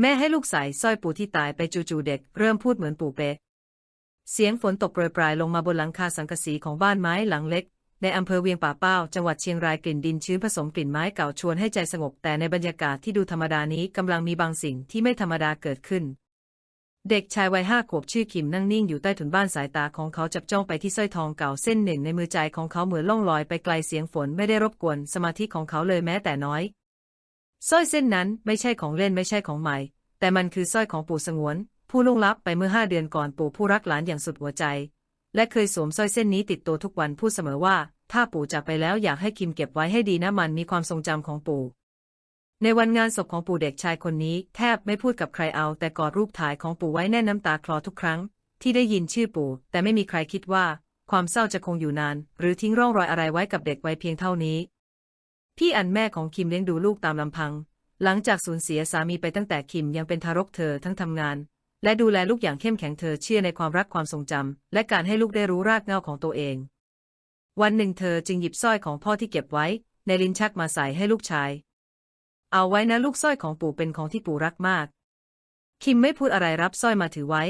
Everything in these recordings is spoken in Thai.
แม่ให้ลูกใส่สร้อยปู่ที่ตายไปจู่ๆเด็ก เริ่มพูดเหมือนปู่เป๊ะเสียงฝนตกโปรยปลายลงมาบนหลังคาสังกะสีของบ้านไม้หลังเล็ก ในอำเภอเวียงป่าเป้า จังหวัดเชียงรายกลิ่นดินชื้นผสมกลิ่นไม้เก่าชวนให้ใจสงบ แต่ในบรรยากาศที่ดูธรรมดานี้กำลังมีบางสิ่งที่ไม่ธรรมดาเกิดขึ้น เด็กชายวัยห้าขวบชื่อคิมนั่งนิ่งอยู่ใต้ถุนบ้านสายตาของเขาจับจ้องไปที่สร้อยทองเก่าเส้นหนึ่งในมือใจของเขาเหมือนล่องลอยไปไกลเสียงฝนไม่ได้รบกวนสมาธิของเขาเลยแม้แต่น้อย สร้อยเส้นนั้นไม่ใช่ของเล่นไม่ใช่ของใหม่ แต่มันคือสร้อยของปู่สงวน ผู้ล่วงลับไปเมื่อห้าเดือนก่อนปู่ผู้รักหลานอย่างสุดหัวใจ และเคยสวมสร้อยเส้นนี้ติดตัวทุกวันพูดเสมอว่า ถ้าปู่จากไปแล้วอยากให้คิมเก็บไว้ให้ดีนะมันมีความทรงจำของปู่ ในวันงานศพของปู่เด็กชายคนนี้ แทบไม่พูดกับใครเอา แต่กอดรูปถ่ายของปู่ไว้แน่นน้ำตาคลอทุกครั้ง ที่ได้ยินชื่อปู่ แต่ไม่มีใครคิดว่า ความเศร้าจะคงอยู่นาน หรือทิ้งร่องรอยอะไรไว้กับเด็กไวัยเพียงเท่านี้ พี่อันแม่ของคิมเลี้ยงดูลูกตามลำพัง หลังจากสูญเสียสามีไปตั้งแต่คิมยังเป็นทารกเธอทั้งทำงาน และดูแลลูกอย่างเข้มแข็งเธอเชื่อในความรักความทรงจำและการให้ลูกได้รู้รากเหง้าของตัวเอง วันหนึ่งเธอจึงหยิบสร้อยของพ่อที่เก็บไว้ ในลิ้นชักมาใส่ให้ลูกชาย เอาไว้นะลูกสร้อยของปู่เป็นของที่ปู่รักมาก คิมไม่พูดอะไรรับสร้อยมาถือไว้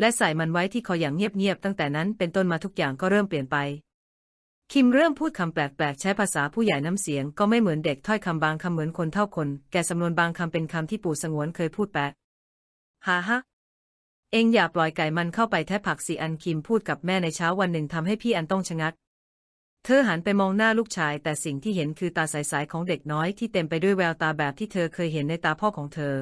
และใส่มันไว้ที่คออย่างเงียบๆตั้งแต่นั้นเป็นต้นมาทุกอย่างก็เริ่มเปลี่ยนไป คิมเริ่มพูดคำแปลกๆ ใช้ภาษาผู้ใหญ่น้ำเสียงก็ไม่เหมือนเด็กถ้อยคำบางคำเหมือนคนเท่าคน แกสำนวนบางคำเป็นคำที่ปู่สงวนเคยพูดแปะฮ่าฮะเองอย่าปล่อยไก่มันเข้าไปแทะผักสิอันคิมพูดกับแม่ในเช้าวันหนึ่งทำให้พี่อันต้องชะงัก เธอหันไปมองหน้าลูกชาย แต่สิ่งที่เห็นคือตาใสๆของเด็กน้อยที่เต็มไปด้วยแววตาแบบที่เธอเคยเห็นในตาพ่อของเธอ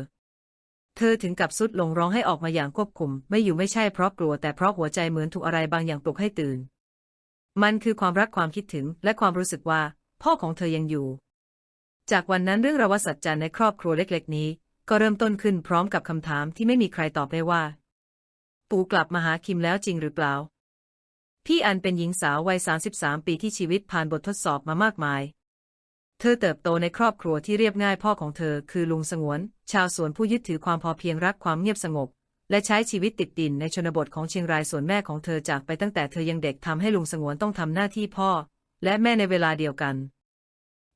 เธอถึงกับสุดลงร้องให้ออกมาอย่างควบคุม ไม่อยู่ไม่ใช่เพราะกลัวแต่เพราะหัวใจเหมือนถูกอะไรบางอย่างปลุกให้ตื่น มันคือความรักความคิดถึงและความรู้สึกว่า พ่อของเธอยังอยู่ จากวันนั้นเรื่องราวสัจจ์ในครอบครัวเล็กๆ นี้ ก็เริ่มต้นขึ้นพร้อมกับคำถามที่ไม่มีใครตอบได้ว่า ปู่กลับมาหาคิมแล้วจริงหรือเปล่า พี่อันเป็นหญิงสาววัย 33 ปีที่ชีวิตผ่านบททดสอบมามากมาย เธอเติบโตในครอบครัวที่เรียบง่ายพ่อของเธอ คือลุงสงวน ชาวสวนผู้ยึดถือความพอเพียงรักความเงียบสงบ และใช้ชีวิตติดดินในชนบทของเชียงรายส่วนแม่ของเธอจากไปตั้งแต่เธอยังเด็กทำให้ลุงสงวนต้องทำหน้าที่พ่อ และแม่ในเวลาเดียวกัน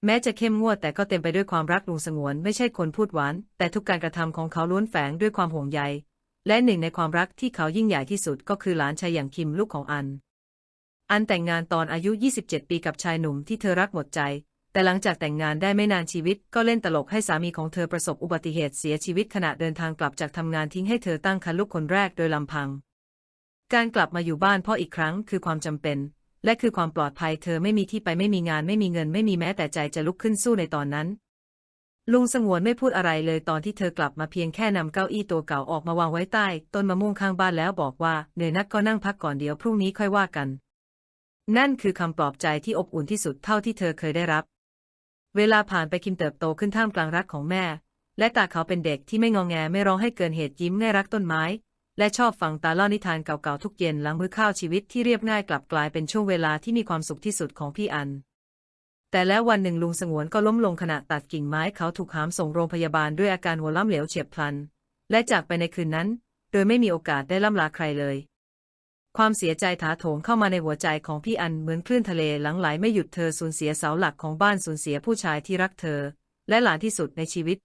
แม้จะเข้มงวดแต่ก็เต็มไปด้วยความรักลุงสงวนไม่ใช่คนพูดหวาน แต่ทุกการกระทำของเขาล้วนแฝงด้วยความห่วงใย และหนึ่งในความรักที่เขายิ่งใหญ่ที่สุดก็คือหลานชายอย่างคิมลูกของอัน อันแต่งงานตอนอายุ 27 ปีกับชายหนุ่มที่เธอรักหมดใจ แต่หลังจากแต่งงานได้ไม่นานชีวิต ก็เล่นตลกให้สามีของเธอประสบอุบัติเหตุเสียชีวิตขณะเดินทางกลับจากทำงานทิ้งให้เธอตั้งครรภ์ลูกคนแรกโดยลำพัง การกลับมาอยู่บ้านพ่ออีกครั้งคือความจำเป็น และคือความปลอดภัยเธอไม่มีที่ไปไม่มีงานไม่มีเงินไม่มีแม้แต่ใจจะลุกขึ้นสู้ในตอนนั้น ลุงสงวนไม่พูดอะไรเลยตอนที่เธอกลับมาเพียงแค่นำเก้าอี้ตัวเก่าออกมาวางไว้ใต้ต้นมะม่วงข้างบ้านแล้วบอกว่าเหนื่อยนักก็นั่งพักก่อนเดี๋ยวพรุ่งนี้ค่อยว่ากัน นั่นคือคำปลอบใจที่อบอุ่นที่สุดเท่าที่เธอเคยได้รับ เวลาผ่านไปคิมเติบโตขึ้นท่ามกลางรักของแม่ และตาเขาเป็นเด็กที่ไม่งองแงไม่ร้องให้เกินเหตุยิ้มง่ายรักต้นไม้ และชอบฟังตาเล่านิทานเก่าๆทุกเย็นหลังมื้อข้าวชีวิตที่เรียบง่ายกลับกลายเป็นช่วงเวลาที่มีความสุขที่สุดของพี่อัน แต่แล้ววันหนึ่งลุงสงวนก็ล้มลงขณะตัดกิ่งไม้เขาถูกหามส่งโรงพยาบาลด้วยอาการหัวล้ำเหลวเฉียบพลัน และจากไปในคืนนั้น โดยไม่มีโอกาสได้ล่ำลาใครเลย ความเสียใจถาโถมเข้ามาในหัวใจของพี่อันเหมือนคลื่นทะเลหลังไหลไม่หยุดเธอสูญเสียเสาหลักของบ้านสูญเสียผู้ชายที่รักเธอ และหลานที่สุดในชีวิต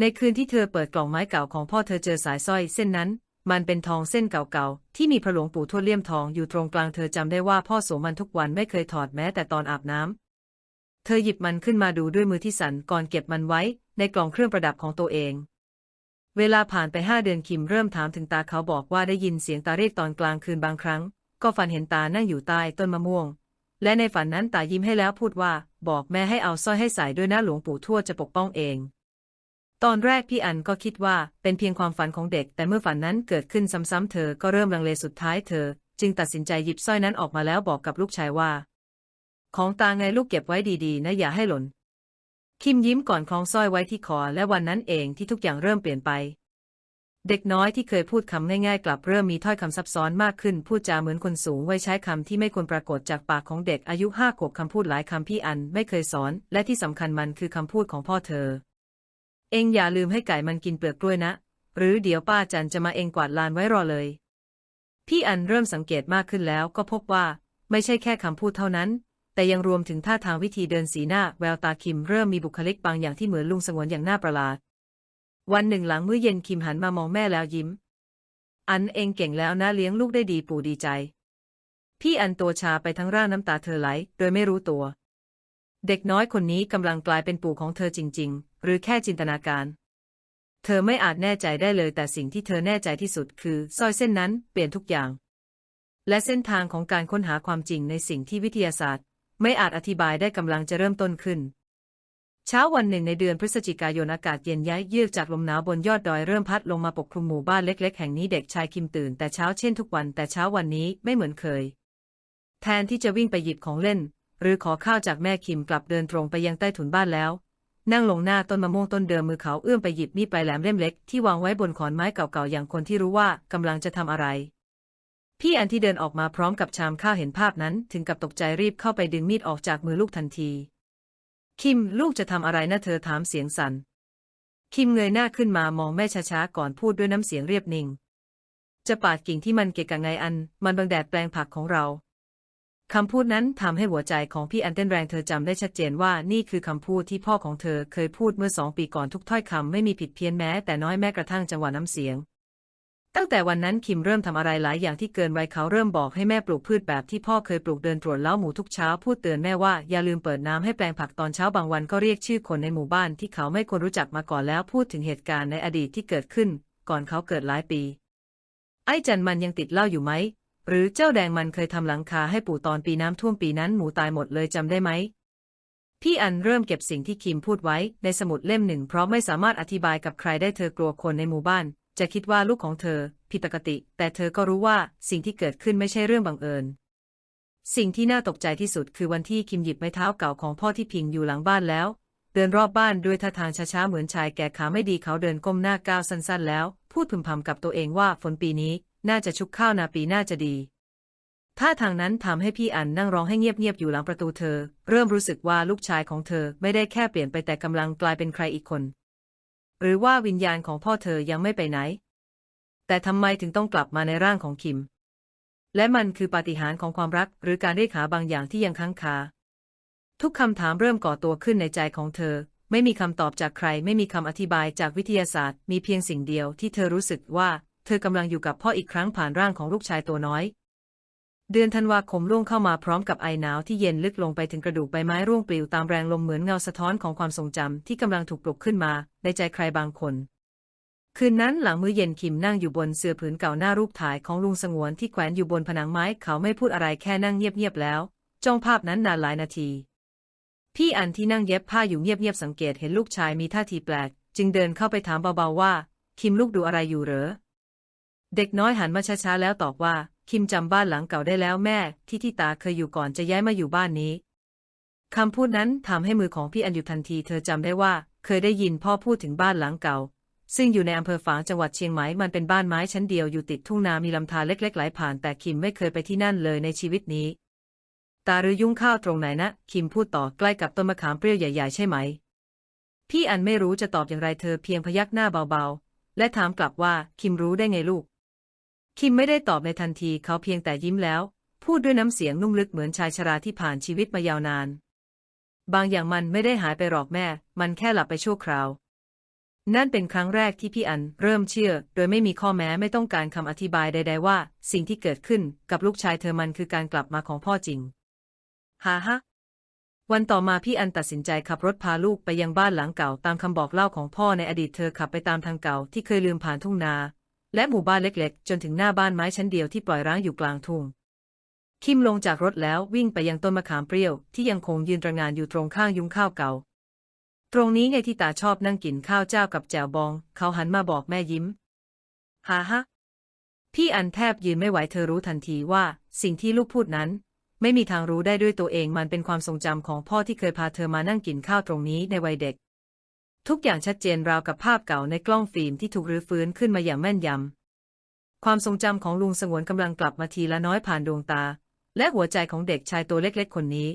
ในคืนที่เธอเปิดกล่องไม้เก่าของพ่อเธอเจอสายสร้อยเส้นนั้น มันเป็นทองเส้นเก่าๆที่มีพระหลวงปู่ทวดเลี่ยมทองอยู่ตรงกลางเธอจำได้ว่าพ่อสวมมันทุกวันไม่เคยถอดแม้แต่ตอนอาบน้ำเธอหยิบมันขึ้นมาดูด้วยมือที่สั่นก่อนเก็บมันไว้ ในกล่องเครื่องประดับของตัวเอง เวลาผ่านไปห้าเดือนคิมเริ่มถามถึงตาเขาบอกว่าได้ยินเสียงตาเรียกตอนกลางคืนบางครั้ง ก็ฝันเห็นตานั่งอยู่ใต้ต้นมะม่วง และในฝันนั้นตายิ้มให้แล้วพูดว่า บอกแม่ให้เอาสร้อยให้ใส่ด้วยนะหลวงปู่ทวดจะปกป้องเอง ตอนแรกพี่อันก็คิดว่าเป็นเพียงความฝันของเด็ก แต่เมื่อฝันนั้นเกิดขึ้นซ้ำๆเธอก็เริ่มลังเลสุดท้ายเธอ จึงตัดสินใจหยิบสร้อยนั้นออกมาแล้วบอกกับลูกชายว่า ของตาไงลูกเก็บไว้ดีๆ นะอย่าให้หล่น คิมยิ้มก่อนคล้องสร้อยไว้ที่คอและวันนั้นเองที่ทุกอย่างเริ่มเปลี่ยนไป เด็กน้อยที่เคยพูดคำง่ายๆ กลับเริ่มมีถ้อยคำซับซ้อนมากขึ้น พูดจาเหมือนคนสูงวัยใช้คำที่ไม่ควรปรากฏจากปากของเด็กอายุห้าขวบคำพูดหลายคำพี่อันไม่เคยสอน และที่สำคัญมันคือคำพูดของพ่อเธอ เองอย่าลืมให้ไก่มันกินเปลือกกล้วยนะ หรือเดี๋ยวป้าจันจะมาเองกวาดลานไว้รอเลย พี่อันเริ่มสังเกตมากขึ้นแล้วก็พบว่า ไม่ใช่แค่คำพูดเท่านั้น แต่ยังรวมถึงท่าทางวิธีเดินสีหน้าแววตาคิมเริ่มมีบุคลิกบางอย่างที่เหมือนลุงสงวนอย่างน่าประหลาด วันหนึ่งหลังมื้อเย็นคิมหันมามองแม่แล้วยิ้ม อันเองเก่งแล้วนะเลี้ยงลูกได้ดีปู่ดีใจ พี่อันตัวชาไปทั้งร่างน้ำตาเธอไหล โดยไม่รู้ตัว เด็กน้อยคนนี้กำลังกลายเป็นปู่ของเธอจริง ๆ หรือแค่จินตนาการ เธอไม่อาจแน่ใจได้เลยแต่สิ่งที่เธอแน่ใจที่สุดคือสร้อยเส้นนั้นเปลี่ยนทุกอย่าง และเส้นทางของการค้นหาความจริงในสิ่งที่วิทยาศาสตร์ ไม่อาจอธิบายได้กำลังจะเริ่มต้นขึ้น เช้าวันหนึ่งในเดือนพฤศจิกายนอากาศเย็นย้ายเยือกจากลมหนาวบนยอดดอยเริ่มพัดลงมาปกคลุมหมู่บ้านเล็ก ๆ แห่งนี้เด็กชายคิมตื่นแต่เช้าเช่นทุกวันแต่เช้าวันนี้ไม่เหมือนเคย แทนที่จะวิ่งไปหยิบของเล่น หรือขอข้าวจากแม่คิมกลับเดินตรงไปยังใต้ถุนบ้านแล้ว นั่งลงหน้าต้นมะม่วงต้นเดิมมือเขาเอื้อมไปหยิบมีดปลายแหลมเล่มเล็กที่วางไว้บนขอนไม้เก่าๆอย่างคนที่รู้ว่ากำลังจะทำอะไร พี่อันที่เดินออกมาพร้อมกับชามข้าวเห็นภาพนั้น ถึงกับตกใจรีบเข้าไปดึงมีดออกจากมือลูกทันที คิมลูกจะทำอะไรนะเธอถามเสียงสัน่น คิมเงยหน้าขึ้นมามองแม่ช้าๆก่อนพูดด้วยน้ำเสียงเรียบนิ่ง จะปาดกิ่งที่มันเกะกะไงอัน มันบังแดดแปลงผักของเราคำพูดนั้นทำให้หัวใจของพี่อันเต้นแรงเธอจำได้ชัดเจนว่านี่คือคำพูดที่พ่อของเธอเคยพูดเมื่อสองปีก่อนทุกถ้อยคำไม่มีผิดเพี้ยนแม้แต่น้อยแม้กระทั่งจังหวะน้ำเสียง ตั้งแต่วันนั้นคิมเริ่มทำอะไรหลายอย่างที่เกินวัยเขาเริ่มบอกให้แม่ปลูกพืชแบบที่พ่อเคยปลูกเดินตรวจเล้าหมูทุกเช้าพูดเตือนแม่ว่าอย่าลืมเปิดน้ำให้แปลงผักตอนเช้าบางวันก็เรียกชื่อคนในหมู่บ้านที่เขาไม่ควรรู้จักมาก่อนแล้วพูดถึงเหตุการณ์ในอดีตที่เกิดขึ้น ก่อนเขาเกิดหลายปี ไอ้จันมันยังติดเหล้าอยู่ไหมหรือเจ้าแดงมันเคยทำหลังคาให้ปู่ตอนปีน้ำท่วมปีนั้นหมูตายหมดเลยจำได้ไหมพี่อันเริ่มเก็บสิ่งที่คิมพูดไว้ในสมุดเล่มหนึ่งเพราะไม่สามารถอธิบายกับใครได้เธอกลัวคนในหมู่บ้าน จะคิดว่าลูกของเธอ ผิดปกติ แต่เธอก็รู้ว่าสิ่งที่เกิดขึ้นไม่ใช่เรื่องบังเอิญ สิ่งที่น่าตกใจที่สุดคือวันที่คิมหยิบไม้เท้าเก่าของพ่อที่พิงอยู่หลังบ้านแล้ว เดินรอบบ้านด้วยท่าทางช้าๆเหมือนชายแก่ขาไม่ดีเขาเดินก้มหน้าก้าวสั้นๆ แล้ว พูดพึมพำกับตัวเองว่าฝนปีนี้ น่าจะชุกข้าวนาปีน่าจะดีท่าทางนั้นทำให้พี่อันนั่งร้องให้เงียบๆอยู่หลังประตูเธอ เริ่มรู้สึกว่าลูกชายของเธอไม่ได้แค่เปลี่ยนไปแต่กำลังกลายเป็นใครอีกคน หรือว่าวิญญาณของพ่อเธอยังไม่ไปไหน แต่ทำไมถึงต้องกลับมาในร่างของคิม และมันคือปาฏิหาริย์ของความรักหรือการเรียกหาบางอย่างที่ยังค้างคา ทุกคำถามเริ่มก่อตัวขึ้นในใจของเธอ ไม่มีคำตอบจากใคร ไม่มีคำอธิบายจากวิทยาศาสตร์ มีเพียงสิ่งเดียวที่เธอรู้สึกว่า เธอกำลังอยู่กับพ่ออีกครั้งผ่านร่างของลูกชายตัวน้อย เดือนธันวาคมล่วงเข้ามาพร้อมกับไอหนาวที่เย็นลึกลงไปถึงกระดูกใบไม้ร่วงปลิวตามแรงลมเหมือนเงาสะท้อนของความทรงจำที่กำลังถูกปลุกขึ้นมา ในใจใครบางคน คืนนั้นหลังมื้อเย็นคิมนั่งอยู่บนเสื่อผืนเก่าหน้ารูปถ่ายของลุงสงวนที่แขวนอยู่บนผนังไม้เขาไม่พูดอะไรแค่นั่งเงียบๆแล้ว จ้องภาพนั้นนานหลายนาที พี่อันที่นั่งเย็บผ้าอยู่เงียบๆสังเกตเห็นลูกชายมีท่าทีแปลก จึงเดินเข้าไปถามเบาๆว่า คิมลูกดูอะไรอยู่เหรอเด็กน้อยหันมาช้าๆแล้วตอบว่า คิมจำบ้านหลังเก่าได้แล้วแม่ ที่ที่ตาเคยอยู่ก่อนจะย้ายมาอยู่บ้านนี้คำพูดนั้นทำให้มือของพี่อันหยุดทันที เธอจำได้ว่า เคยได้ยินพ่อพูดถึงบ้านหลังเก่า ซึ่งอยู่ในอำเภอฝางจังหวัดเชียงใหม่มันเป็นบ้านไม้ชั้นเดียวอยู่ติดทุ่งนามีลำธารเล็กๆไหลผ่าน แต่คิมไม่เคยไปที่นั่นเลยในชีวิตนี้ ตาหรือยุ่งข้าวตรงไหนนะ คิมพูดต่อใกล้กับต้นมะขามเปรี้ยวใหญ่ๆใช่ไหม พี่อันไม่รู้จะตอบอย่างไรเธอเพียงพยักหน้าเบาๆ และถามกลับว่าคิมรู้ได้ไงลูก คิมไม่ได้ตอบในทันทีเขาเพียงแต่ยิ้มแล้ว พูดด้วยน้ำเสียงนุ่มลึกเหมือนชายชราที่ผ่านชีวิตมายาวนาน บางอย่างมันไม่ได้หายไปหรอกแม่ มันแค่หลับไปชั่วคราว นั่นเป็นครั้งแรกที่พี่อันเริ่มเชื่อ โดยไม่มีข้อแม้ไม่ต้องการคำอธิบายใด ๆ ว่า สิ่งที่เกิดขึ้นกับลูกชายเธอมันคือการกลับมาของพ่อจริงฮ่าฮะวันต่อมาพี่อันตัดสินใจขับรถพาลูกไปยังบ้านหลังเก่าตามคำบอกเล่าของพ่อในอดีตเธอขับไปตามทางเก่าที่เคยลืมผ่านทุ่งนา และหมู่บ้านเล็กๆ จนถึงหน้าบ้านไม้ชั้นเดียวที่ปล่อยร้างอยู่กลางทุ่ง คิมลงจากรถแล้ววิ่งไปยังต้นมะขามเปรี้ยวที่ยังคงยืนระงานอยู่ตรงข้างยุ้งข้าวเก่า ตรงนี้ไงที่ตาชอบนั่งกินข้าวเจ้ากับแจ่วบอง เขาหันมาบอกแม่ยิ้มฮ่าฮะพี่อันแทบยืนไม่ไหวเธอรู้ทันทีว่า สิ่งที่ลูกพูดนั้น ไม่มีทางรู้ได้ด้วยตัวเองมันเป็นความทรงจำของพ่อที่เคยพาเธอมานั่งกินข้าวตรงนี้ในวัยเด็ก ทุกอย่างชัดเจนราวกับภาพเก่าในกล้องฟิล์มที่ถูกรื้อฟื้นขึ้นมาอย่างแม่นยำ ความทรงจำของลุงสงวนกำลังกลับมาทีละน้อยผ่านดวงตา และหัวใจของเด็กชายตัวเล็กๆ คนนี้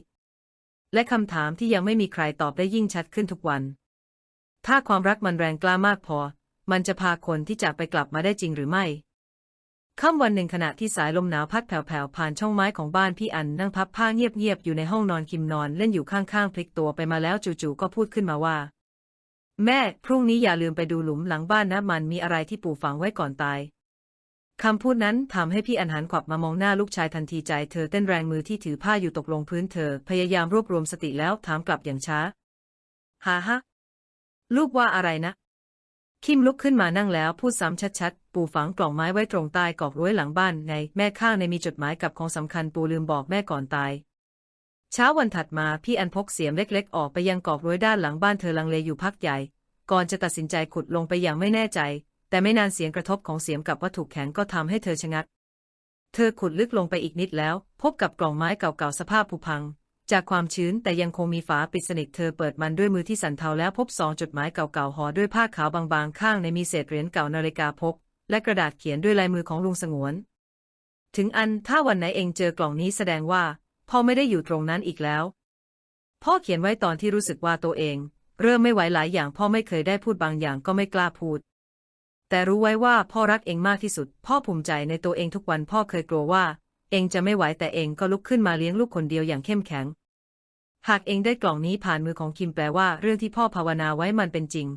และคำถามที่ยังไม่มีใครตอบได้ยิ่งชัดขึ้นทุกวัน ถ้าความรักมันแรงกล้ามากพอ มันจะพาคนที่จากไปกลับมาได้จริงหรือไม่ค่ำวันหนึ่งขณะที่สายลมหนาวพัดแผ่วๆผ่านช่องไม้ของบ้านพี่อันนั่งพับผ้าเงียบๆอยู่ในห้องนอนคิมนอนเล่นอยู่ข้างๆพลิกตัวไปมาแล้วจู่ๆก็พูดขึ้นมาว่า แม่ พรุ่งนี้อย่าลืมไปดูหลุมหลังบ้านนะ มันมีอะไรที่ปู่ฝังไว้ก่อนตาย คำพูดนั้นทำให้พี่อันหันขวับมามองหน้าลูกชายทันทีใจเธอเต้นแรงมือที่ถือผ้าอยู่ตกลงพื้นเธอ พยายามรวบรวมสติแล้วถามกลับอย่างช้าฮาฮะลูกว่าอะไรนะ คิมลุกขึ้นมานั่งแล้วพูดซ้ำชัดๆ ปู่ฝังกล่องไม้ไว้ตรงใต้กอกรั้วหลังบ้านไงแม่ข้างในมีจดหมายกับของสำคัญปู่ลืมบอกแม่ก่อนตาย เช้าวันถัดมาพี่อันพกเสียมเล็ก ๆ ออกไปยังกอกรั้วด้านหลังบ้านเธอลังเลอยู่พักใหญ่ ก่อนจะตัดสินใจขุดลงไปอย่างไม่แน่ใจ แต่ไม่นานเสียงกระทบของเสียมกับวัตถุแข็งก็ทำให้เธอชะงัก เธอขุดลึกลงไปอีกนิดแล้ว พบกับกล่องไม้เก่าๆสภาพผุพัง จากความชื้นแต่ยังคงมีฝาปิดสนิทเธอเปิดมันด้วยมือที่สั่นเทาแล้วพบสองจดหมายเก่าๆห่อด้วยผ้าขาวบางๆ ข้างในมีเศษเหรียญเก่านาฬิกาพก และกระดาษเขียนด้วยลายมือของลุงสงวน ถึงอันถ้าวันไหนเองเจอกล่องนี้แสดงว่า พ่อไม่ได้อยู่ตรงนั้นอีกแล้ว พ่อเขียนไว้ตอนที่รู้สึกว่าตัวเอง เริ่มไม่ไหวหลายอย่างพ่อไม่เคยได้พูดบางอย่างก็ไม่กล้าพูด แต่รู้ไว้ว่าพ่อรักเองมากที่สุด พ่อภูมิใจในตัวเองทุกวันพ่อเคยกลัวว่า เองจะไม่ไหวแต่เองก็ลุกขึ้นมาเลี้ยงลูกคนเดียวอย่างเข้มแข็ง หากเองได้กล่องนี้ผ่านมือของคิมแปลว่าเรื่องที่พ่อภาวนาไว้มันเป็นจริง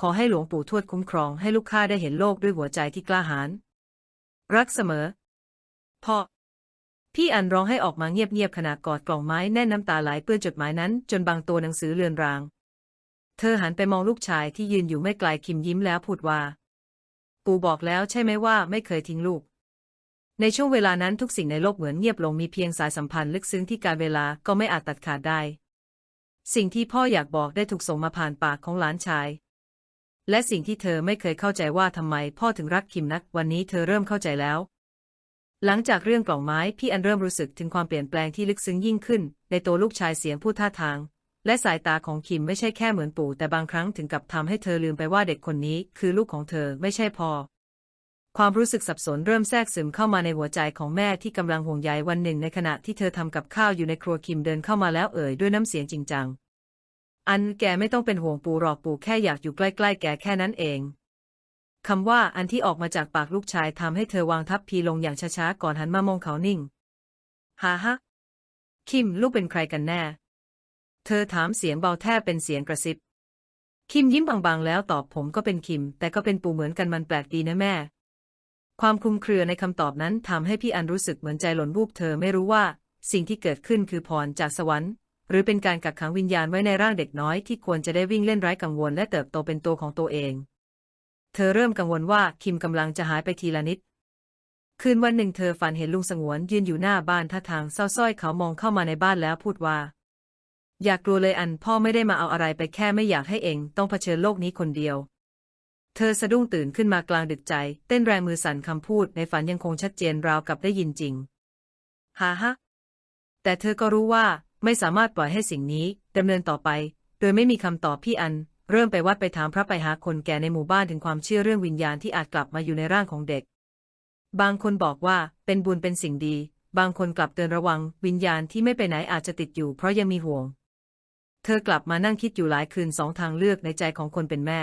ขอให้หลวงปู่ทวดคุ้มครองให้ลูกข้าได้เห็นโลกด้วยหัวใจที่กล้าหาญรักเสมอ พ่อ พี่อันร้องให้ออกมาเงียบๆขณะกอดกล่องไม้แน่นน้ำตาไหลเปื้อนจดหมายนั้น จนบางตัวหนังสือเลือนราง เธอหันไปมองลูกชายที่ยืนอยู่ไม่ไกลคิมยิ้มแล้วพูดว่าปู่บอกแล้วใช่ไหมว่าไม่เคยทิ้งลูก ในช่วงเวลานั้นทุกสิ่งในโลกเหมือนเงียบลงมีเพียงสายสัมพันธ์ลึกซึ้งที่การเวลาก็ไม่อาจตัดขาดได้ สิ่งที่พ่ออยากบอกได้ถูกส่งมาผ่านปากของหลานชาย และสิ่งที่เธอไม่เคยเข้าใจว่าทำไมพ่อถึงรักคิมนัก วันนี้เธอเริ่มเข้าใจแล้ว หลังจากเรื่องกล่องไม้พี่อันเริ่มรู้สึกถึงความเปลี่ยนแปลงที่ลึกซึ้งยิ่งขึ้น ในตัวลูกชายเสียงพูดท่าทาง และสายตาของคิมไม่ใช่แค่เหมือนปู่ แต่บางครั้งถึงกับทำให้เธอลืมไปว่าเด็กคนนี้ คือลูกของเธอไม่ใช่พอ ความรู้สึกสับสนเริ่มแทรกซึมเข้ามาในหัวใจของแม่ที่กำลังห่วงใยวันหนึ่งในขณะที่เธอทำกับข้าวอยู่ในครัวคิมเดินเข้ามาแล้วเอ่ยด้วยน้ำเสียงจริงจังอันแกไม่ต้องเป็นห่วงปู่หรอกปู่แค่อยากอยู่ใกล้ๆแกแค่นั้นเอง คำว่าอันที่ออกมาจากปากลูกชายทำให้เธอวางทัพพีลงอย่างช้าๆก่อนหันมามองเขานิ่ง ฮาฮะ คิมลูกเป็นใครกันแน่ เธอถามเสียงเบาแทบเป็นเสียงกระซิบ คิมยิ้มบางๆแล้วตอบผมก็เป็นคิม แต่ก็เป็นปู่เหมือนกันมันแปลกดีนะแม่ ความคลุมเครือในคำตอบนั้นทำให้พี่อันรู้สึกเหมือนใจหล่นวูบเธอไม่รู้ว่า สิ่งที่เกิดขึ้นคือพรจากสวรรค์ หรือเป็นการกักขังวิญญาณไว้ในร่างเด็กน้อยที่ควรจะได้วิ่งเล่นไร้กังวลและเติบโตเป็นตัวของตัวเอง เธอเริ่มกังวลว่าคิมกำลังจะหายไปทีละนิด คืนวันหนึ่งเธอฝันเห็นลุงสงวนยืนอยู่หน้าบ้านท่าทางเศร้าส้อยเขามองเข้ามาในบ้านแล้วพูดว่า อยากกลัวเลยอันพ่อไม่ได้มาเอาอะไรไปแค่ไม่อยากให้เองต้องเผชิญโลกนี้คนเดียว เธอสะดุ้งตื่นขึ้นมากลางดึกใจ เต้นแรงมือสั่นคำพูดในฝันยังคงชัดเจนราวกับได้ยินจริงฮ่าฮะแต่เธอก็รู้ว่าไม่สามารถปล่อยให้สิ่งนี้ดำเนินต่อไป โดยไม่มีคำตอบพี่อัน เริ่มไปวัดไปถามพระไปหาคนแก่ในหมู่บ้านถึงความเชื่อเรื่องวิญญาณที่อาจกลับมาอยู่ในร่างของเด็ก บางคนบอกว่าเป็นบุญเป็นสิ่งดี บางคนกลับเตือนระวัง วิญญาณที่ไม่ไปไหนอาจจะติดอยู่ เพราะยังมีห่วง เธอกลับมานั่งคิดอยู่หลายคืนสองทางเลือกในใจของคนเป็นแม่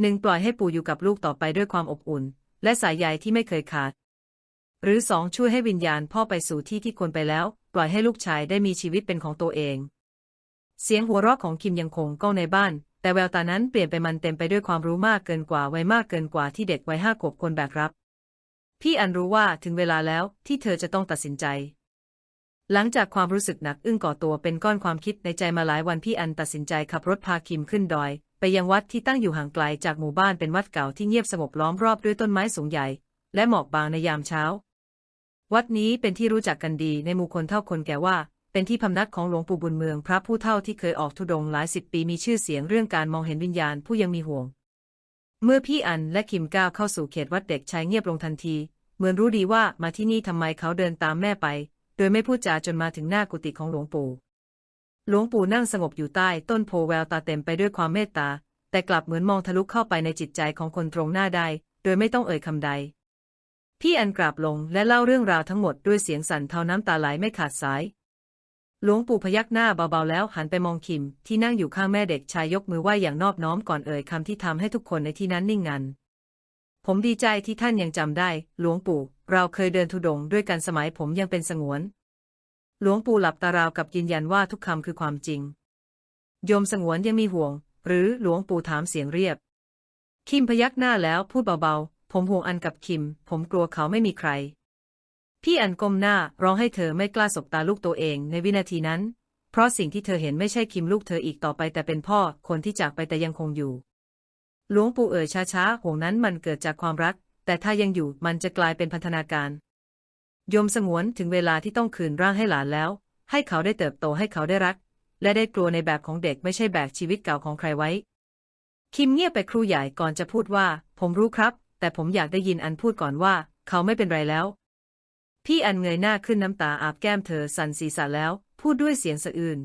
หนึ่งปล่อยให้ปู่อยู่กับลูกต่อไปด้วยความอบอุ่น และสายใยที่ไม่เคยขาด หรือสองช่วยให้วิญญาณพ่อไปสู่ที่ที่ควรไปแล้ว ปล่อยให้ลูกชายได้มีชีวิตเป็นของตัวเอง เสียงหัวเราะของคิมยังคงก้องในบ้าน แต่แววตานั้นเปลี่ยนไปมันเต็มไปด้วยความรู้มากเกินกว่าวัยมากเกินกว่าที่เด็กวัยห้าขวบควรแบกรับ พี่อันรู้ว่าถึงเวลาแล้วที่เธอจะต้องตัดสินใจ หลังจากความรู้สึกหนักอึ้งก่อตัวเป็นก้อนความคิดในใจมาหลายวันพี่อันตัดสินใจขับรถพาคิมขึ้นดอย ไปยังวัดที่ตั้งอยู่ห่างไกลจากหมู่บ้านเป็นวัดเก่าที่เงียบสงบล้อมรอบด้วยต้นไม้สูงใหญ่ และหมอกบางในยามเช้า วัดนี้เป็นที่รู้จักกันดีในหมู่คนเท่าคนแก่ว่า เป็นที่พำนักของหลวงปู่บุญเมืองพระผู้เฒ่าที่เคยออกธุดงหลายสิบปีมีชื่อเสียงเรื่องการมองเห็นวิญญาณผู้ยังมีห่วง เมื่อพี่อันและคิมก้าวเข้าสู่เขตวัดเด็กชายเงียบลงทันที เหมือนรู้ดีว่ามาที่นี่ทำไมเขาเดินตามแม่ไป โดยไม่พูดจาจนมาถึงหน้ากุฏิของหลวงปู่หลวงปู่นั่งสงบอยู่ใต้ต้นโพแววตาเต็มไปด้วยความเมตตา แต่กลับเหมือนมองทะลุเข้าไปในจิตใจของคนตรงหน้าได้ โดยไม่ต้องเอ่ยคำใด พี่อันกราบลงและเล่าเรื่องราวทั้งหมดด้วยเสียงสั่นเท่าน้ำตาไหลไม่ขาดสาย หลวงปู่พยักหน้าเบาๆแล้วหันไปมองคิม ที่นั่งอยู่ข้างแม่เด็กชายยกมือไหว้อย่างนอบน้อมก่อนเอ่ยคำที่ทำให้ทุกคนในที่นั้นนิ่งงัน ผมดีใจที่ท่านยังจำได้ หลวงปู่ เราเคยเดินทุดงด้วยกันสมัยผมยังเป็นสงวน หลวงปู่หลับตาราวกับยืนยันว่าทุกคำคือความจริง โยมสงวนยังมีห่วง หรือหลวงปู่ถามเสียงเรียบ คิมพยักหน้าแล้วพูดเบาๆ ผมห่วงอันกับคิม ผมกลัวเขาไม่มีใคร พี่อันก้มหน้าร้องให้เธอไม่กล้าสบตาลูกตัวเองในวินาทีนั้น เพราะสิ่งที่เธอเห็นไม่ใช่คิมลูกเธออีกต่อไปแต่เป็นพ่อคนที่จากไปแต่ยังคงอยู่ หลวงปู่เอ่ยช้าๆห่วงนั้นมันเกิดจากความรัก แต่ถ้ายังอยู่มันจะกลายเป็นพันธนาการ ยมสงวนถึงเวลาที่ต้องคืนร่างให้หลานแล้ว ให้เขาได้เติบโตให้เขาได้รัก และได้กลัวในแบบของเด็กไม่ใช่แบกชีวิตเก่าของใครไว้ คิมเงียบไปครู่ใหญ่ก่อนจะพูดว่า ผมรู้ครับ แต่ผมอยากได้ยินอันพูดก่อนว่า เขาไม่เป็นไรแล้ว พี่อันเงยหน้าขึ้นน้ำตาอาบแก้มเธอสั่นศีรษะแล้ว พูดด้วยเสียงสะอื้น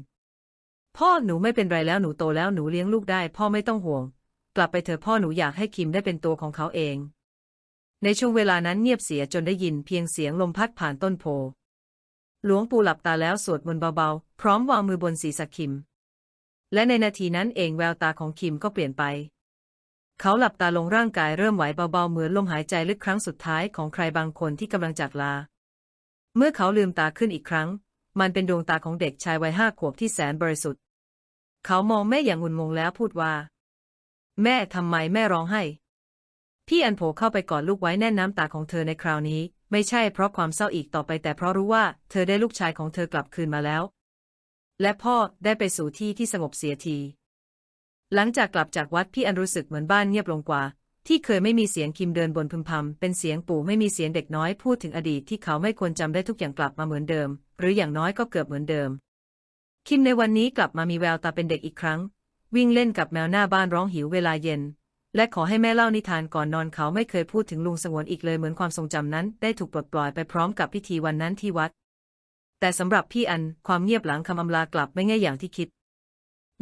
พ่อหนูไม่เป็นไรแล้วหนูโตแล้วหนูเลี้ยงลูกได้ พ่อไม่ต้องห่วง กลับไปเถอะพ่อหนูอยากให้คิมได้เป็นตัวของเขาเอง ในช่วงเวลานั้นเงียบเสียจนได้ยินเพียงเสียงลมพัดผ่านต้นโพหลวงปู่หลับตาแล้วสวดมนต์เบาๆ พร้อมวางมือบนศีรษะคิม และในนาทีนั้นเองแววตาของคิมก็เปลี่ยนไป เขาหลับตาลงร่างกายเริ่มไหวเบาๆ เหมือนลมหายใจลึกครั้งสุดท้ายของใครบางคนที่กำลังจากลา เมื่อเขาลืมตาขึ้นอีกครั้ง มันเป็นดวงตาของเด็กชายวัยห้าขวบที่แสนบริสุทธิ์ เขามองแม่อย่างงุนงงแล้วพูดว่า แม่ทำไมแม่ร้องไห้ พี่อันโผเข้าไปกอดลูกไว้แน่นน้ำตาของเธอในคราวนี้ ไม่ใช่เพราะความเศร้าอีกต่อไปแต่เพราะรู้ว่าเธอได้ลูกชายของเธอกลับคืนมาแล้ว และพ่อได้ไปสู่ที่ที่สงบเสียที หลังจากกลับจากวัดพี่อันรู้สึกเหมือนบ้านเงียบลงกว่า ที่เคยไม่มีเสียงคิมเดินบนพึมพำเป็นเสียงปู่ไม่มีเสียงเด็กน้อยพูดถึงอดีตที่เขาไม่ควรจำได้ทุกอย่างกลับมาเหมือนเดิม หรืออย่างน้อยก็เกือบเหมือนเดิม คิมในวันนี้กลับมามีแววตาเป็นเด็กอีกครั้ง วิ่งเล่นกับแมวหน้าบ้านร้องหิวเวลาเย็น และขอให้แม่เล่านิทานก่อนนอนเขาไม่เคยพูดถึงลุงสงวนอีกเลยเหมือนความทรงจำนั้น ได้ถูกปลดปล่อยไปพร้อมกับพิธีวันนั้นที่วัด แต่สำหรับพี่อันความเงียบหลังคำอำลากลับไม่ง่ายอย่างที่คิด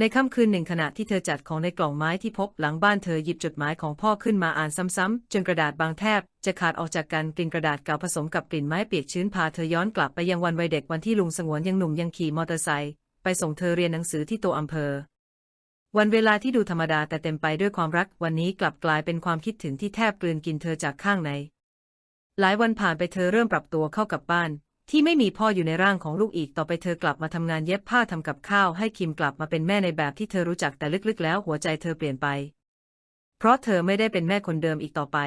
ในค่ำคืนหนึ่งขณะที่เธอจัดของในกล่องไม้ที่พบหลังบ้านเธอหยิบจดหมายของพ่อขึ้นมาอ่านซ้ำๆจนกระดาษบางแทบ จะขาดออกจากกันกลิ่นกระดาษเก่าผสมกับกลิ่นไม้เปียกชื้นพาเธอย้อนกลับไปยังวันวัยเด็กวันที่ลุงสงวนยังหนุ่มยังขี่มอเตอร์ไซค์ไปส่งเธอเรียนหนังสือที่ตัวอำเภอ วันเวลาที่ดูธรรมดาแต่เต็มไปด้วยความรักวันนี้กลับกลายเป็นความคิดถึงที่แทบกลืนกินเธอจากข้างใน หลายวันผ่านไปเธอเริ่มปรับตัวเข้ากับบ้าน ที่ไม่มีพ่ออยู่ในร่างของลูกอีกต่อไปเธอกลับมาทำงานเย็บผ้าทำกับข้าวให้คิมกลับมาเป็นแม่ในแบบที่เธอรู้จักแต่ลึกๆ แล้วหัวใจเธอเปลี่ยนไป เพราะเธอไม่ได้เป็นแม่คนเดิมอีกต่อไป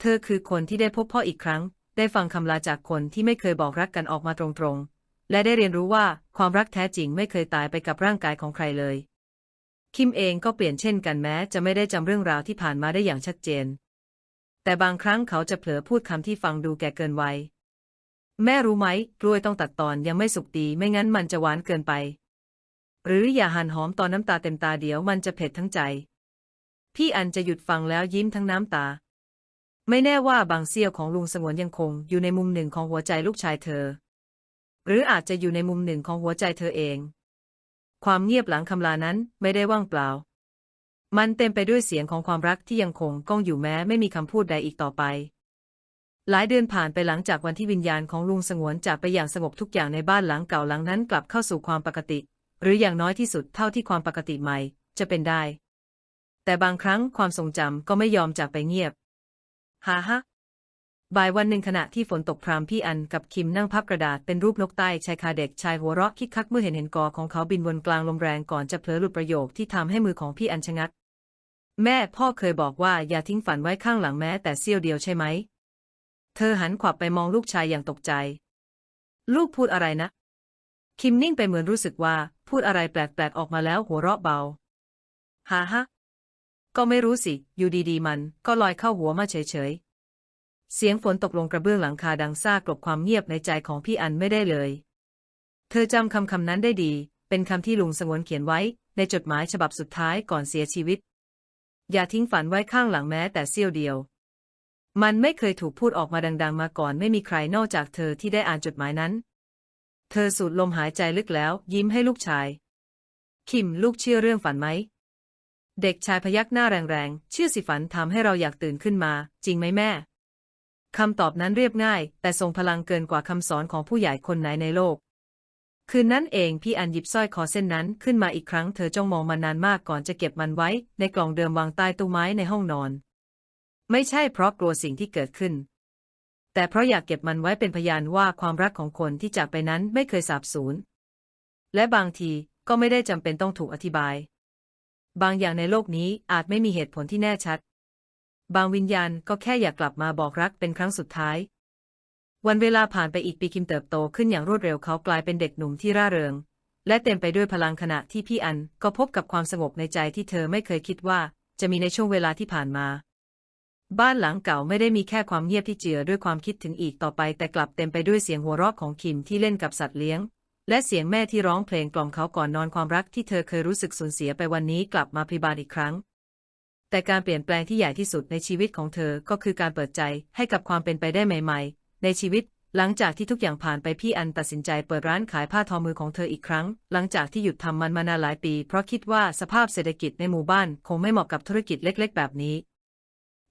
เธอคือคนที่ได้พบพ่ออีกครั้ง ได้ฟังคำลาจากคนที่ไม่เคยบอกรักกันออกมาตรงๆ และได้เรียนรู้ว่าความรักแท้จริงไม่เคยตายไปกับร่างกายของใครเลย คิมเองก็เปลี่ยนเช่นกันแม้ จะไม่ได้จำเรื่องราวที่ผ่านมาได้อย่างชัดเจน แต่บางครั้งเขาจะเผลอพูดคำที่ฟังดูแก่เกินวัย แม่รู้ไหม กล้วยต้องตัดตอนยังไม่สุกดีไม่งั้นมันจะหวานเกินไป หรืออย่าหั่นหอมตอนน้ำตาเต็มตาเดี๋ยวมันจะเผ็ดทั้งใจ พี่อันจะหยุดฟังแล้วยิ้มทั้งน้ำตา ไม่แน่ว่าบางเสี้ยวของลุงสงวนยังคงอยู่ในมุมหนึ่งของหัวใจลูกชายเธอ หรืออาจจะอยู่ในมุมหนึ่งของหัวใจเธอเอง ความเงียบหลังคำลานั้นไม่ได้ว่างเปล่า มันเต็มไปด้วยเสียงของความรักที่ยังคงก้องอยู่แม้ไม่มีคำพูดใดอีกต่อไป หลายเดือนผ่านไปหลังจากวันที่วิญญาณของลุงสงวนจากไปอย่างสงบทุกอย่างในบ้านหลังเก่าหลังนั้นกลับเข้าสู่ความปกติ หรืออย่างน้อยที่สุดเท่าที่ความปกติใหม่จะเป็นได้ แต่บางครั้งความทรงจำก็ไม่ยอมจากไปเงียบฮ่าฮะบ่ายวันหนึ่งขณะที่ฝนตกพรามพี่อันกับคิมนั่งพับกระดาษเป็นรูปนกใต้ชายคาเด็กชายหัวเราะคิกคักเมื่อเห็นเห็นกอของเขาบินวนกลางลมแรงก่อนจะเผลอหลุดประโยคที่ทำให้มือของพี่อันชะงัก แม่พ่อเคยบอกว่าอย่าทิ้งฝันไว้ข้างหลังแม้แต่เสี้ยวเดียวใช่ไหม เธอหันขวับไปมองลูกชายอย่างตกใจ ลูกพูดอะไรนะ คิมนิ่งไปเหมือนรู้สึกว่า พูดอะไรแปลกๆออกมาแล้วหัวเราะเบา ฮ่าฮะ ก็ไม่รู้สิ อยู่ดีๆ มันก็ลอยเข้าหัวมาเฉยๆ เสียงฝนตกลงกระเบื้องหลังคาดังซ่ากลบความเงียบในใจของพี่อันไม่ได้เลย เธอจำคำคำนั้นได้ดี เป็นคำที่ลุงสงวนเขียนไว้ ในจดหมายฉบับสุดท้ายก่อนเสียชีวิต อย่าทิ้งฝันไว้ข้างหลังแม้แต่เสี้ยวเดียว มันไม่เคยถูกพูดออกมาดัง ๆ มาก่อนไม่มีใครนอกจากเธอที่ได้อ่านจดหมายนั้น เธอสูดลมหายใจลึกแล้ว ยิ้มให้ลูกชาย คิมลูกเชื่อเรื่องฝันไหม เด็กชายพยักหน้าแรงๆเชื่อสิฝันทำให้เราอยากตื่นขึ้นมา จริงไหมแม่คำตอบนั้นเรียบง่าย แต่ทรงพลังเกินกว่าคำสอนของผู้ใหญ่คนไหนในโลก คืนนั้นเองพี่อันหยิบสร้อยคอเส้นนั้นขึ้นมาอีกครั้งเธอจ้องมองมันนานมากก่อนจะเก็บมันไว้ ในกล่องเดิมวางใต้ตู้ไม้ในห้องนอน ไม่ใช่เพราะกลัวสิ่งที่เกิดขึ้น แต่เพราะอยากเก็บมันไว้เป็นพยานว่าความรักของคนที่จากไปนั้นไม่เคยสาบสูญ และบางทีก็ไม่ได้จำเป็นต้องถูกอธิบาย บางอย่างในโลกนี้อาจไม่มีเหตุผลที่แน่ชัด บางวิญญาณก็แค่อยากกลับมาบอกรักเป็นครั้งสุดท้าย วันเวลาผ่านไปอีกปีคิมเติบโตขึ้นอย่างรวดเร็วเขากลายเป็นเด็กหนุ่มที่ร่าเริง และเต็มไปด้วยพลังขณะที่พี่อันก็พบกับความสงบในใจที่เธอไม่เคยคิดว่าจะมีในช่วงเวลาที่ผ่านมา บ้านหลังเก่าไม่ได้มีแค่ความเงียบที่เจือด้วยความคิดถึงอีกต่อไป แต่กลับเต็มไปด้วยเสียงหัวเราะของคิมที่เล่นกับสัตว์เลี้ยง และเสียงแม่ที่ร้องเพลงกล่อมเขาก่อนนอนความรักที่เธอเคยรู้สึกสูญเสียไปวันนี้กลับมาพิบานอีกครั้ง แต่การเปลี่ยนแปลงที่ใหญ่ที่สุดในชีวิตของเธอก็คือการเปิดใจให้กับความเป็นไปได้ใหม่ ๆ ในชีวิต หลังจากที่ทุกอย่างผ่านไปพี่อันตัดสินใจเปิดร้านขายผ้าทอมือของเธออีกครั้ง หลังจากที่หยุดทำมันมานานหลายปี เพราะคิดว่าสภาพเศรษฐกิจในหมู่บ้านคงไม่เหมาะกับธุรกิจเล็ก ๆ แบบนี้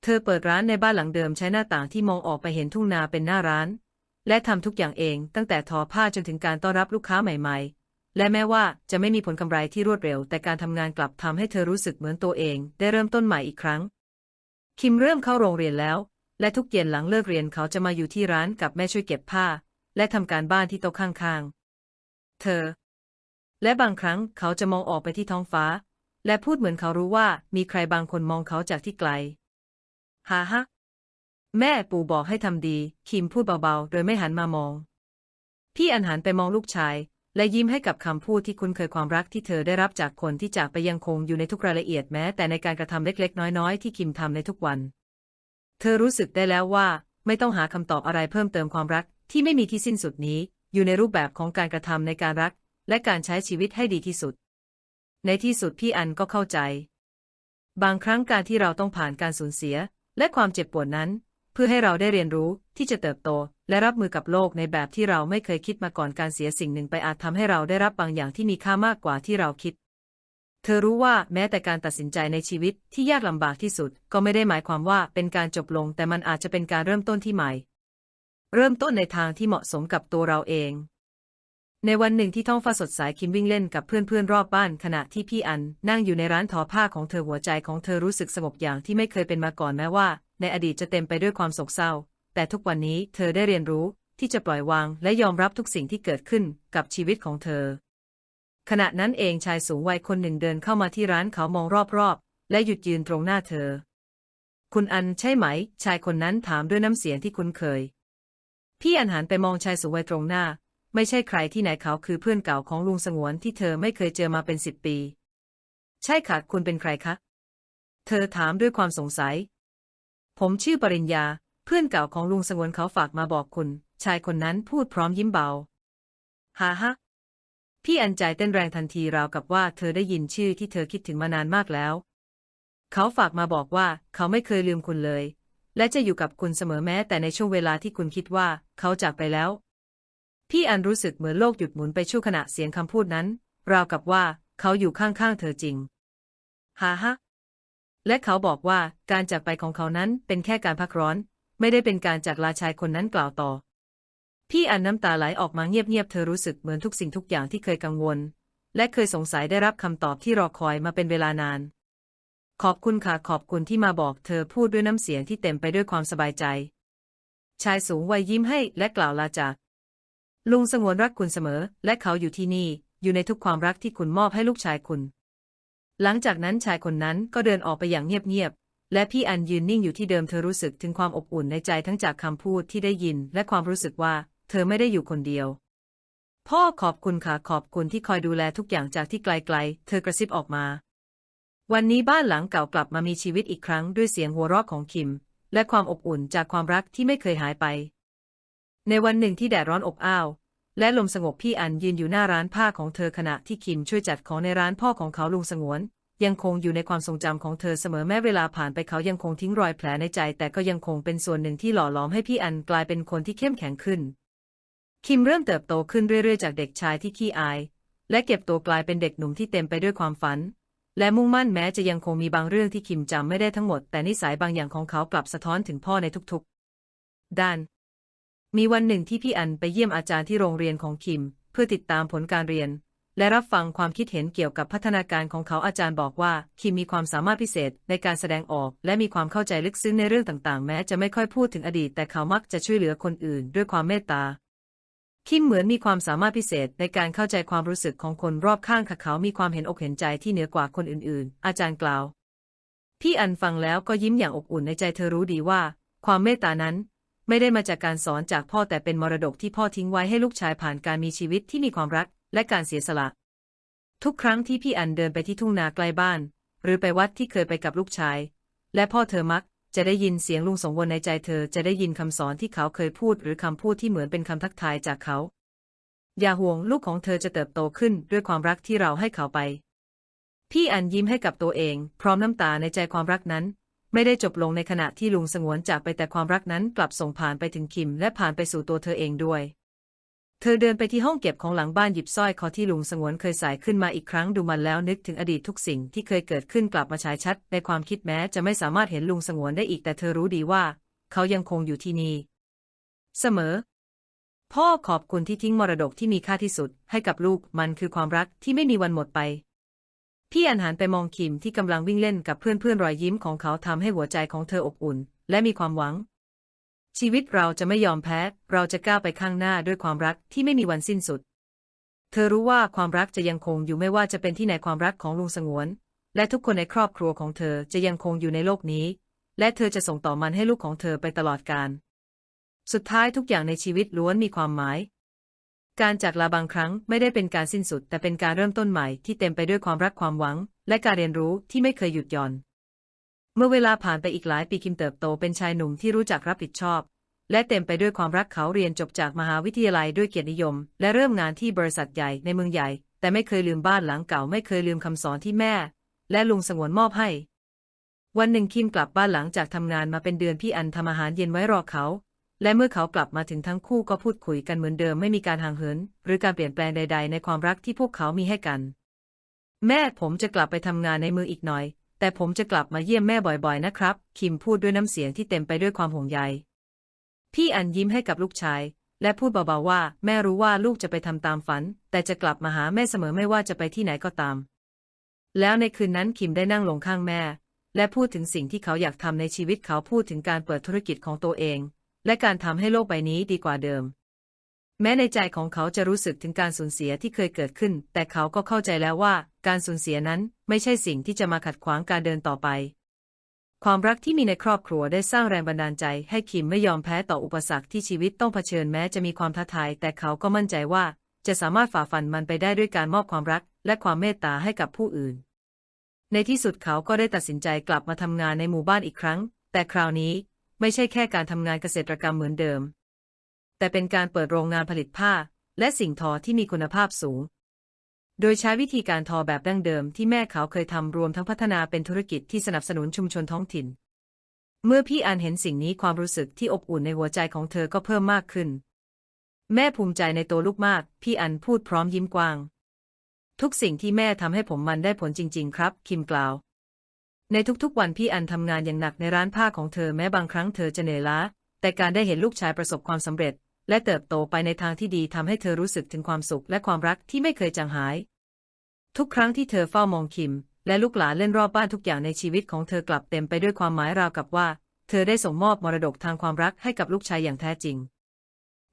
เธอเปิดร้านในบ้านหลังเดิมใช้หน้าต่างที่มองออกไปเห็นทุ่งนาเป็นหน้าร้าน และทำทุกอย่างเองตั้งแต่ทอผ้าจนถึงการต้อนรับลูกค้าใหม่ ๆ และแม้ว่าจะไม่มีผลกำไรที่รวดเร็ว แต่การทำงานกลับทำให้เธอรู้สึกเหมือนตัวเอง ได้เริ่มต้นใหม่อีกครั้ง คิมเริ่มเข้าโรงเรียนแล้ว และทุกเย็นหลังเลิกเรียนเขาจะมาอยู่ที่ร้านกับแม่ช่วยเก็บผ้า และทำการบ้านที่โต๊ะข้างๆ เธอ และบางครั้งเขาจะมองออกไปที่ท้องฟ้า และพูดเหมือนเขารู้ว่ามีใครบางคนมองเขาจากที่ไกล ฮ่าฮะแม่ปู่บอกให้ทำดี คิมพูดเบาๆ โดยไม่หันมามอง พี่อันหันไปมองลูกชาย และยิ้มให้กับคำพูดที่คุ้นเคยความรักที่เธอได้รับจากคนที่จากไปยังคงอยู่ในทุกรายละเอียดแม้ แต่ในการกระทำเล็กๆ น้อยๆ ที่คิมทำในทุกวัน เธอรู้สึกได้แล้วว่า ไม่ต้องหาคำตอบอะไรเพิ่มเติมความรักที่ไม่มีที่สิ้นสุดนี้ อยู่ในรูปแบบของการกระทำในการรัก และการใช้ชีวิตให้ดีที่สุด ในที่สุดพี่อันก็เข้าใจ บางครั้งการที่เราต้องผ่านการสูญเสีย และความเจ็บปวดนั้น เพื่อให้เราได้เรียนรู้ที่จะเติบโต และรับมือกับโลกในแบบที่เราไม่เคยคิดมาก่อนการเสียสิ่งหนึ่งไปอาจทำให้เราได้รับบางอย่างที่มีค่ามากกว่าที่เราคิด เธอรู้ว่าแม้แต่การตัดสินใจในชีวิตที่ยากลำบากที่สุด ก็ไม่ได้หมายความว่าเป็นการจบลง แต่มันอาจจะเป็นการเริ่มต้นที่ใหม่ เริ่มต้นในทางที่เหมาะสมกับตัวเราเอง ในวันหนึ่งที่ท้องฟ้าสดใสคิมวิ่งเล่นกับเพื่อนๆรอบบ้าน ขณะที่พี่อันนั่งอยู่ในร้านทอผ้าของเธอหัวใจของเธอรู้สึกสงบอย่างที่ไม่เคยเป็นมาก่อนแม้ว่า ในอดีตจะเต็มไปด้วยความโศกเศร้า แต่ทุกวันนี้เธอได้เรียนรู้ที่จะปล่อยวางและยอมรับทุกสิ่งที่เกิดขึ้นกับชีวิตของเธอ ขณะนั้นเองชายสูงวัยคนหนึ่งเดินเข้ามาที่ร้านเขามองรอบๆ และหยุดยืนตรงหน้าเธอ คุณอันใช่ไหม ชายคนนั้นถามด้วยน้ำเสียงที่คุ้นเคย พี่อันหันไปมองชายสูงวัยตรงหน้า ไม่ใช่ใครที่ไหนเขาคือเพื่อนเก่าของลุงสงวนที่เธอไม่เคยเจอมาเป็นสิบปี ใช่ค่ะคุณเป็นใครคะ เธอถามด้วยความสงสัย ผมชื่อปริญญา เพื่อนเก่าของลุงสงวนเขาฝากมาบอกคุณ ชายคนนั้นพูดพร้อมยิ้มเบาฮ่าฮะพี่อันใจเต้นแรงทันทีราวกับว่าเธอได้ยินชื่อที่เธอคิดถึงมานานมากแล้ว เขาฝากมาบอกว่าเขาไม่เคยลืมคุณเลย และจะอยู่กับคุณเสมอแม้แต่ในช่วงเวลาที่คุณคิดว่าเขาจากไปแล้ว พี่อันรู้สึกเหมือนโลกหยุดหมุนไปชั่วขณะเสียงคำพูดนั้น ราวกับว่าเขาอยู่ข้างๆเธอจริงฮ่าฮะและเขาบอกว่าการจากไปของเขานั้นเป็นแค่การพักร้อน ไม่ได้เป็นการจากลาชายคนนั้นกล่าวต่อ พี่อันน้ำตาไหลออกมาเงียบๆเธอรู้สึกเหมือนทุกสิ่งทุกอย่างที่เคยกังวล และเคยสงสัยได้รับคำตอบที่รอคอยมาเป็นเวลานาน ขอบคุณค่ะขอบคุณที่มาบอกเธอพูดด้วยน้ำเสียงที่เต็มไปด้วยความสบายใจ ชายสูงวัยยิ้มให้และกล่าวลาจาก ลุงสงวนรักคุณเสมอ และเขาอยู่ที่นี่ อยู่ในทุกความรักที่คุณมอบให้ลูกชายคุณ หลังจากนั้นชายคนนั้นก็เดินออกไปอย่างเงียบๆ และพี่อันยืนนิ่งอยู่ที่เดิมเธอรู้สึกถึงความอบอุ่นในใจทั้งจากคำพูดที่ได้ยิน และความรู้สึกว่า เธอไม่ได้อยู่คนเดียว พ่อขอบคุณค่ะขอบคุณที่คอยดูแลทุกอย่างจากที่ไกลๆ เธอกระซิบออกมา วันนี้บ้านหลังเก่ากลับมามีชีวิตอีกครั้งด้วยเสียงหัวเราะของคิม และความอบอุ่นจากความรักที่ไม่เคยหายไป ในวันหนึ่งที่แดดร้อนอบอ้าว และลมสงบพี่อันยืนอยู่หน้าร้านผ้าของเธอขณะที่คิมช่วยจัดของในร้านพ่อของเขาลุงสงวน ยังคงอยู่ในความทรงจำของเธอเสมอแม้เวลาผ่านไปเขายังคงทิ้งรอยแผลในใจ แต่ก็ยังคงเป็นส่วนหนึ่งที่หล่อหลอมให้พี่อันกลายเป็นคนที่เข้มแข็งขึ้น คิมเริ่มเติบโตขึ้นเรื่อยๆ จากเด็กชายที่ขี้อาย และเก็บตัวกลายเป็นเด็กหนุ่มที่เต็มไปด้วยความฝัน และมุ่งมั่นแม้จะยังคงมีบางเรื่องที่คิมจำไม่ได้ทั้งหมด แต่นิสัยบางอย่างของเขากลับสะท้อนถึงพ่อในทุกๆ ด้าน มีวันหนึ่งที่พี่อันไปเยี่ยมอาจารย์ที่โรงเรียนของคิม เพื่อติดตามผลการเรียน และรับฟังความคิดเห็นเกี่ยวกับพัฒนาการของเขาอาจารย์บอกว่า คิมมีความสามารถพิเศษในการแสดงออก และมีความเข้าใจลึกซึ้งในเรื่องต่างๆ แม้จะไม่ค่อยพูดถึงอดีต แต่เขามักจะช่วยเหลือคนอื่น ด้วยความเมตตาคิมเหมือนมีความสามารถพิเศษในการเข้าใจความรู้สึกของคนรอบข้างค่ะเขามีความเห็นอกเห็นใจที่เหนือกว่าคนอื่น ๆ อาจารย์กล่าว พี่อันฟังแล้วก็ยิ้มอย่างอบอุ่นในใจเธอรู้ดีว่า ความเมตตานั้น ไม่ได้มาจากการสอนจากพ่อแต่เป็นมรดกที่พ่อทิ้งไว้ให้ลูกชายผ่านการมีชีวิตที่มีความรักและการเสียสละ ทุกครั้งที่พี่อันเดินไปที่ทุ่งนาใกล้บ้าน หรือไปวัดที่เคยไปกับลูกชาย และพ่อเธอมัก จะได้ยินเสียงลุงสงวนในใจเธอจะได้ยินคำสอนที่เขาเคยพูด หรือคำพูดที่เหมือนเป็นคำทักทายจากเขา อย่าห่วงลูกของเธอจะเติบโตขึ้นด้วยความรักที่เราให้เขาไป พี่อันยิ้มให้กับตัวเอง พร้อมน้ำตาในใจความรักนั้น ไม่ได้จบลงในขณะที่ลุงสงวนจากไปแต่ความรักนั้นกลับส่งผ่านไปถึงคิมและผ่านไปสู่ตัวเธอเองด้วย เธอเดินไปที่ห้องเก็บของหลังบ้านหยิบสร้อยคอที่ลุงสงวนเคยใส่ขึ้นมาอีกครั้งดูมันแล้วนึกถึงอดีตทุกสิ่งที่เคยเกิดขึ้นกลับมาฉายชัด ในความคิดแม้จะไม่สามารถเห็นลุงสงวนได้อีกแต่เธอรู้ดีว่า เขายังคงอยู่ที่นี่ เสมอ พ่อขอบคุณที่ทิ้งมรดกที่มีค่าที่สุด ให้กับลูกมันคือความรักที่ไม่มีวันหมดไป พี่อันหันไปมองคิมที่กำลังวิ่งเล่นกับเพื่อนๆรอยยิ้มของเขาทำให้หัวใจของเธออบอุ่น และมีความหวัง ชีวิตเราจะไม่ยอมแพ้ เราจะก้าวไปข้างหน้าด้วยความรักที่ไม่มีวันสิ้นสุด เธอรู้ว่าความรักจะยังคงอยู่ไม่ว่าจะเป็นที่ไหนความรักของลุงสงวน และทุกคนในครอบครัวของเธอจะยังคงอยู่ในโลกนี้ และเธอจะส่งต่อมันให้ลูกของเธอไปตลอดกาลสุดท้ายทุกอย่างในชีวิตล้วนมีความหมาย การจากลาบางครั้งไม่ได้เป็นการสิ้นสุด แต่เป็นการเริ่มต้นใหม่ที่เต็มไปด้วยความรักความหวัง และการเรียนรู้ที่ไม่เคยหยุดหย่อน เมื่อเวลาผ่านไปอีกหลายปีคิมเติบโตเป็นชายหนุ่มที่รู้จักรับผิดชอบ และเต็มไปด้วยความรักเขาเรียนจบจากมหาวิทยาลัยด้วยเกียรตินิยม และเริ่มงานที่บริษัทใหญ่ในเมืองใหญ่ แต่ไม่เคยลืมบ้านหลังเก่าไม่เคยลืมคำสอนที่แม่ และลุงสงวนมอบให้ วันหนึ่งคิมกลับบ้านหลังจากทำงานมาเป็นเดือนพี่อันทำอาหารเย็นไว้รอเขา และเมื่อเขากลับมาถึงทั้งคู่ก็พูดคุยกันเหมือนเดิมไม่มีการห่างเหิน หรือการเปลี่ยนแปลงใด ๆ ในความรักที่พวกเขามีให้กัน แม่ผมจะกลับไปทำงานในเมืองอีกหน่อย แต่ผมจะกลับมาเยี่ยมแม่บ่อยๆ นะครับ คิมพูดด้วยน้ำเสียงที่เต็มไปด้วยความห่วงใย พี่อันยิ้มให้กับลูกชาย และพูดเบาๆว่า แม่รู้ว่าลูกจะไปทำตามฝัน แต่จะกลับมาหาแม่เสมอไม่ว่าจะไปที่ไหนก็ตาม แล้วในคืนนั้นคิมได้นั่งลงข้างแม่ และพูดถึงสิ่งที่เขาอยากทำในชีวิตเขาพูดถึงการเปิดธุรกิจของตัวเอง และการทำให้โลกใบนี้ดีกว่าเดิม แม้ในใจของเขาจะรู้สึกถึงการสูญเสียที่เคยเกิดขึ้น แต่เขาก็เข้าใจแล้วว่า การสูญเสียนั้นไม่ใช่สิ่งที่จะมาขัดขวางการเดินต่อไป ความรักที่มีในครอบครัวได้สร้างแรงบันดาลใจให้คิมไม่ยอมแพ้ต่ออุปสรรคที่ชีวิตต้องเผชิญแม้จะมีความท้าทาย แต่เขาก็มั่นใจว่า จะสามารถฝ่าฟันมันไปได้ด้วยการมอบความรัก และความเมตตาให้กับผู้อื่น ในที่สุดเขาก็ได้ตัดสินใจกลับมาทำงานในหมู่บ้านอีกครั้ง แต่คราวนี้ ไม่ใช่แค่การทำงานเกษตรกรรมเหมือนเดิม แต่เป็นการเปิดโรงงานผลิตผ้า และสิ่งทอที่มีคุณภาพสูง โดยใช้วิธีการทอแบบดั้งเดิมที่แม่เขาเคยทำรวมทั้งพัฒนาเป็นธุรกิจที่สนับสนุนชุมชนท้องถิ่น เมื่อพี่อันเห็นสิ่งนี้ความรู้สึกที่อบอุ่นในหัวใจของเธอก็เพิ่มมากขึ้น แม่ภูมิใจในตัวลูกมาก พี่อันพูดพร้อมยิ้มกว้าง ทุกสิ่งที่แม่ทำให้ผมมันได้ผลจริง ๆ ครับ คิมกล่าว ในทุกๆวันพี่อันทำงานอย่างหนักในร้านผ้าของเธอแม้บางครั้งเธอจะเหนื่อยล้า แต่การได้เห็นลูกชายประสบความสำเร็จ และเติบโตไปในทางที่ดีทำให้เธอรู้สึกถึงความสุขและความรักที่ไม่เคยจางหาย ทุกครั้งที่เธอเฝ้ามองคิม และลูกหลานเล่นรอบบ้านทุกอย่างในชีวิตของเธอกลับเต็มไปด้วยความหมายราวกับว่า เธอได้ส่งมอบมรดกทางความรักให้กับลูกชายอย่างแท้จริง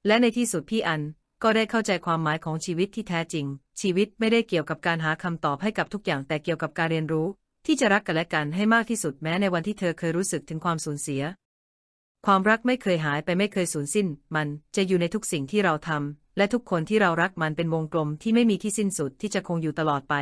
และในที่สุดพี่อันก็ได้เข้าใจความหมายของชีวิตที่แท้จริง ชีวิตไม่ได้เกี่ยวกับการหาคำตอบให้กับทุกอย่างแต่เกี่ยวกับการเรียนรู้ ที่จะรักกันและกันให้มากที่สุดแม้ในวันที่เธอเคยรู้สึกถึงความสูญเสีย ความรักไม่เคยหายไปไม่เคยสูญสิ้น มันจะอยู่ในทุกสิ่งที่เราทำและทุกคนที่เรารักมันเป็นวงกลมที่ไม่มีที่สิ้นสุดที่จะคงอยู่ตลอดไป